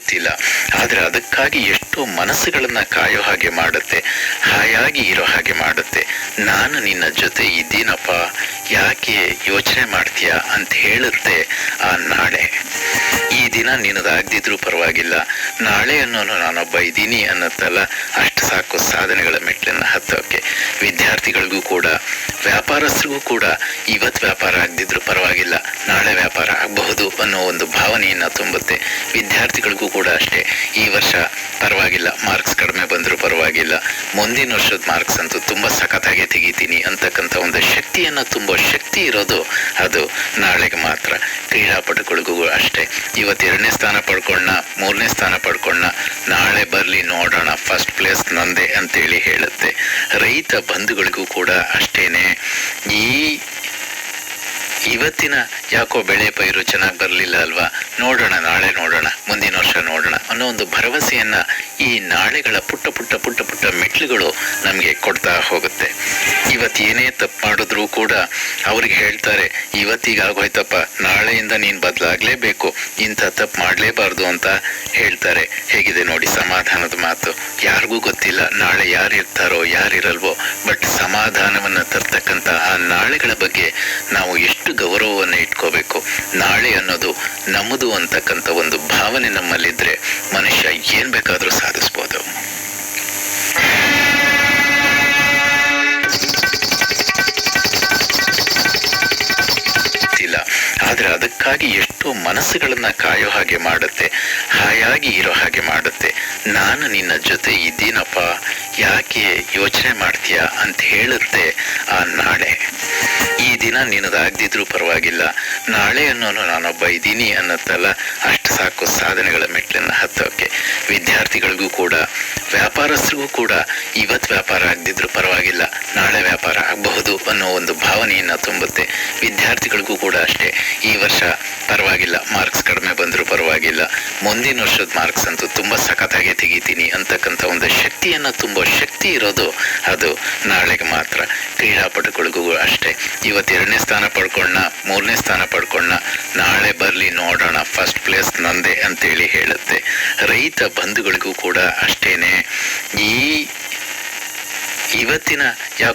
ಗೊತ್ತಿಲ್ಲ. ಆದರೆ ಅದಕ್ಕಾಗಿ ಎಷ್ಟೋ ಮನಸ್ಸುಗಳನ್ನ ಕಾಯೋ ಹಾಗೆ ಮಾಡುತ್ತೆ. ಹಾಯಾಗಿ ಇರೋ ಹಾಗೆ ಮಾಡುತ್ತೆ. ನಾನು ನಿನ್ನ ಜೊತೆ ಇದ್ದೀನಪ್ಪ. ಯಾಕೆ ಯೋಚನೆ ಮಾಡ್ತೀಯ ಅಂತ ಹೇಳುತ್ತೆ ಆ ನಾಳೆ. ಈ ದಿನ ನಿನ್ನದಾಗ್ದಿದ್ರೂ ಪರವಾಗಿಲ್ಲ. ನಾಳೆ ಅನ್ನೋನು ನಾನೊಬ್ಬ ಇದ್ದೀನಿ ಅನ್ನತ್ತಲ್ಲ? ಅಷ್ಟು ಸಾಕು ಸಾಧನೆಗಳ ಮೆಟ್ಲನ್ನ ಹತ್ತೋಕೆ. ವಿದ್ಯಾರ್ಥಿಗಳಿಗೂ ಕೂಡ, ವ್ಯಾಪಾರಸ್ಥರಿಗೂ ಕೂಡ ಇವತ್ತು ವ್ಯಾಪಾರ ಆಗದಿದ್ರೂ ಪರವಾಗಿಲ್ಲ. ನಾಳೆ ವ್ಯಾಪಾರ ಆಗಬಹುದು ಅನ್ನೋ ಒಂದು ಭಾವನೆಯನ್ನು ತುಂಬುತ್ತೆ. ವಿದ್ಯಾರ್ಥಿಗಳಿಗೂ ಕೂಡ ಅಷ್ಟೇ. ಈ ವರ್ಷ ಪರವಾಗಿಲ್ಲ. ಮಾರ್ಕ್ಸ್ ಕಡಿಮೆ ಬಂದರೂ ಪರವಾಗಿಲ್ಲ. ಮುಂದಿನ ವರ್ಷದ ಮಾರ್ಕ್ಸ್ ಅಂತೂ ತುಂಬ ಸಖತ್ತಾಗೆ ತೆಗಿತೀನಿ ಅಂತಕ್ಕಂಥ ಒಂದು ಶಕ್ತಿಯನ್ನ ತುಂಬೋ ಶಕ್ತಿ ಇರೋದು ಅದು. ನಾಳೆಗೆ ಮಾತ್ರ. ಕ್ರೀಡಾಪಟುಗಳಿಗೂ ಅಷ್ಟೇ. ಇವತ್ತು ಎರಡನೇ ಸ್ಥಾನ ಪಡ್ಕೊಂಡ ಮೂರನೇ ಸ್ಥಾನ ಪಡ್ಕೊಂಡ ನಾಳೆ ಬರಲಿ ನೋಡೋಣ. ಫಸ್ಟ್ ಪ್ಲೇಸ್ ನಂದೇ ಅಂತೇಳಿ ಹೇಳುತ್ತೆ. ರೈತ ಬಂಧುಗಳಿಗೂ ಕೂಡ ಅಷ್ಟೇನೆ. ಈ ಇವತ್ತಿನ ಯಾಕೋ ಬೆಳೆ ಪೈರು ಚೆನ್ನಾಗಿ ಬರಲಿಲ್ಲ ಅಲ್ವಾ? ನೋಡೋಣ, ನಾಳೆ ನೋಡೋಣ. ವರ್ಷ ನೋಡೋಣ ಅನ್ನೋ ಒಂದು ಭರವಸೆಯನ್ನ ಈ ನಾಳೆಗಳ ಪುಟ್ಟ ಪುಟ್ಟ ಪುಟ್ಟ ಪುಟ್ಟ ಮೆಟ್ಲುಗಳು ನಮಗೆ ಕೊಡ್ತಾ ಹೋಗುತ್ತೆ. ಇವತ್ತು ಏನೇ ತಪ್ಪು ಮಾಡಿದ್ರೂ ಕೂಡ ಅವ್ರಿಗೆ ಹೇಳ್ತಾರೆ ಇವತ್ತೀಗ ಆಗೋಯ್ತಪ್ಪ, ನಾಳೆಯಿಂದ ನೀನು ಬದಲಾಗಲೇಬೇಕು, ಇಂಥ ತಪ್ಪು ಮಾಡಲೇಬಾರ್ದು ಅಂತ ಹೇಳ್ತಾರೆ. ಹೇಗಿದೆ ನೋಡಿ ಸಮಾಧಾನದ ಮಾತು. ಯಾರಿಗೂ ಗೊತ್ತಿಲ್ಲ ನಾಳೆ ಯಾರು ಇರ್ತಾರೋ ಯಾರಿರಲ್ವೋ, ಬಟ್ ಸಮಾಧಾನವನ್ನ ತರ್ತಕ್ಕಂಥ ಆ ನಾಳೆಗಳ ಬಗ್ಗೆ ನಾವು ಎಷ್ಟು ಗೌರವವನ್ನು ಇಟ್ಕೋಬೇಕು. ನಾಳೆ ಅನ್ನೋದು ನಮ್ಮದು ಅಂತಕ್ಕಂಥ ಒಂದು ಭಾವನೆ ನಮ್ಮಲ್ಲಿದ್ರೆ ಮನುಷ್ಯ ಏನ್ ಬೇಕಾದ್ರೂ ಸಾಧಿಸ್ಬೋದು. ಆದ್ರೆ ಅದಕ್ಕಾಗಿ ಎಷ್ಟೋ ಮನಸ್ಸುಗಳನ್ನ ಕಾಯೋ ಹಾಗೆ ಮಾಡುತ್ತೆ, ಹಾಯಾಗಿ ಇರೋ ಹಾಗೆ ಮಾಡುತ್ತೆ. ನಾನು ನಿನ್ನ ಜೊತೆ ಇದ್ದೀನಪ್ಪ, ಯಾಕೆ ಯೋಚನೆ ಮಾಡ್ತೀಯಾ ಅಂತ ಹೇಳುತ್ತೆ ಆ ನಾಳೆ. ದಿನ ನಿನ್ನದಾಗದಿದ್ರೂ ಪರವಾಗಿಲ್ಲ. ನಾಳೆ ಅನ್ನೋನು ನಾನೊಬ್ಬ ಇದ್ದೀನಿ ಅನ್ನತ್ತಲ್ಲ. ಅಷ್ಟು ಸಾಕು ಸಾಧನೆಗಳ ಮೆಟ್ಲನ್ನ ಹತ್ತೋಕೆ. ವಿದ್ಯಾರ್ಥಿಗಳಿಗೂ ಕೂಡ, ವ್ಯಾಪಾರಸ್ಥರಿಗೂ ಕೂಡ ಇವತ್ತು ವ್ಯಾಪಾರ ಆಗದಿದ್ರೂ ಪರವಾಗಿಲ್ಲ. ನಾಳೆ ವ್ಯಾಪಾರ ಆಗಬಹುದು ಅನ್ನೋ ಒಂದು ಭಾವನೆಯನ್ನ ತುಂಬುತ್ತೆ. ವಿದ್ಯಾರ್ಥಿಗಳಿಗೂ ಕೂಡ ಅಷ್ಟೇ. ಈ ವರ್ಷ ಪರವಾಗಿಲ್ಲ. ಮಾರ್ಕ್ಸ್ ಕಡಿಮೆ ಬಂದರೂ ಪರವಾಗಿಲ್ಲ. ಮುಂದಿನ ವರ್ಷದ ಮಾರ್ಕ್ಸ್ ಅಂತೂ ತುಂಬಾ ಸಖತ್ತಾಗಿ ತೆಗಿತೀನಿ ಒಂದು ಶಕ್ತಿಯನ್ನ ತುಂಬೋ ಶಕ್ತಿ ಇರೋದು ಅದು. ನಾಳೆಗೆ ಮಾತ್ರ. ಕ್ರೀಡಾಪಟುಗಳಿಗೂ ಅಷ್ಟೇ. ಇವತ್ತು ಎರಡನೇ ಸ್ಥಾನ ಪಡ್ಕೊಂಡ ಮೂರನೇ ಸ್ಥಾನ ಪಡ್ಕೊಂಡ ನಾಳೆ ಬರಲಿ ನೋಡೋಣ. ಫಸ್ಟ್ ಪ್ಲೇಸ್ ನಂದೇ ಅಂತೇಳಿ ಹೇಳುತ್ತೆ. ರೈತ ಬಂಧುಗಳಿಗೂ ಕೂಡ ಅಷ್ಟೇನೆ. ಈ ಇವತ್ತಿನ ಯಾಕೋ